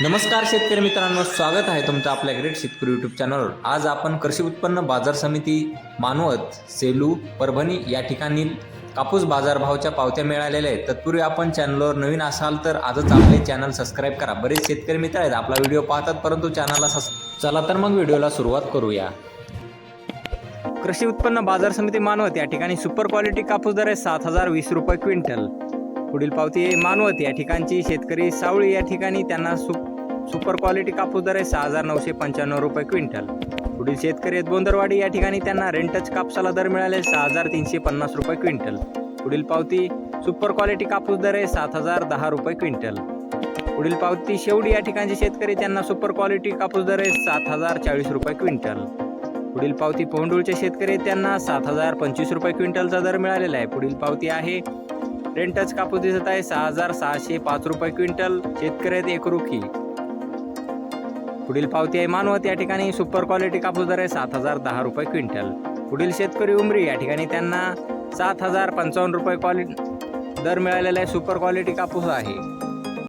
नमस्कार शेतकरी मित्रांनो स्वागत आहे तुमचं आपल्या ग्रेट शेतकरी यूट्यूब चॅनलवर आज आपण कृषी उत्पन्न बाजार समिती मानवत सेलू परभणी या ठिकाणी कापूस बाजारभावच्या पावत्या मिळालेल्या आहेत. तत्पूर्वी आपण चॅनलवर नवीन असाल तर आजच आपले चॅनल सबस्क्राईब करा. बरेच शेतकरी मित्र आहेत आपला व्हिडिओ पाहतात परंतु चॅनलला सस चला तर मग व्हिडिओला सुरुवात करूया. कृषी उत्पन्न बाजार समिती मानवत या ठिकाणी सुपर क्वालिटी कापूस दर आहे सात हजार वीस रुपये क्विंटल. पुढील पावती मानवत या ठिकाणची. शेतकरी सावळी या ठिकाणी त्यांना सु सुपर क्वालिटी कापूस दर आहे सहा हजार नऊशे पंच्याण्णव रुपये क्विंटल. पुढील शेतकरी आहेत बोंदरवाडी या ठिकाणी त्यांना रेंटच कापसाला दर मिळाले सहा हजार तीनशे पन्नास रुपये क्विंटल. पुढील पावती सुपर क्वालिटी कापूस दर आहे सात हजार दहा रुपये क्विंटल. पुढील पावती शेवडी या ठिकाणचे शेतकरी त्यांना सुपर क्वालिटी कापूस दर आहे सात हजार चाळीस रुपये क्विंटल. पुढील पावती पोंडूळचे शेतकरी त्यांना सात हजार पंचवीस रुपये क्विंटलचा दर मिळालेला आहे. पुढील पावती आहे रेंटच कापूस दिसत आहे सहा हजार सहाशे पाच रुपये क्विंटल. शेतकरी आहेत एकरुखी पुढील पावती आहे मानवत या ठिकाणी सुपर क्वालिटी कापूस दर आहे सात हजार दहा रुपये क्विंटल. पुढील शेतकरी उमरी या ठिकाणी त्यांना सात हजार पंचावन्न रुपये क्वालिटी दर मिळालेला आहे सुपर क्वालिटी कापूस आहे.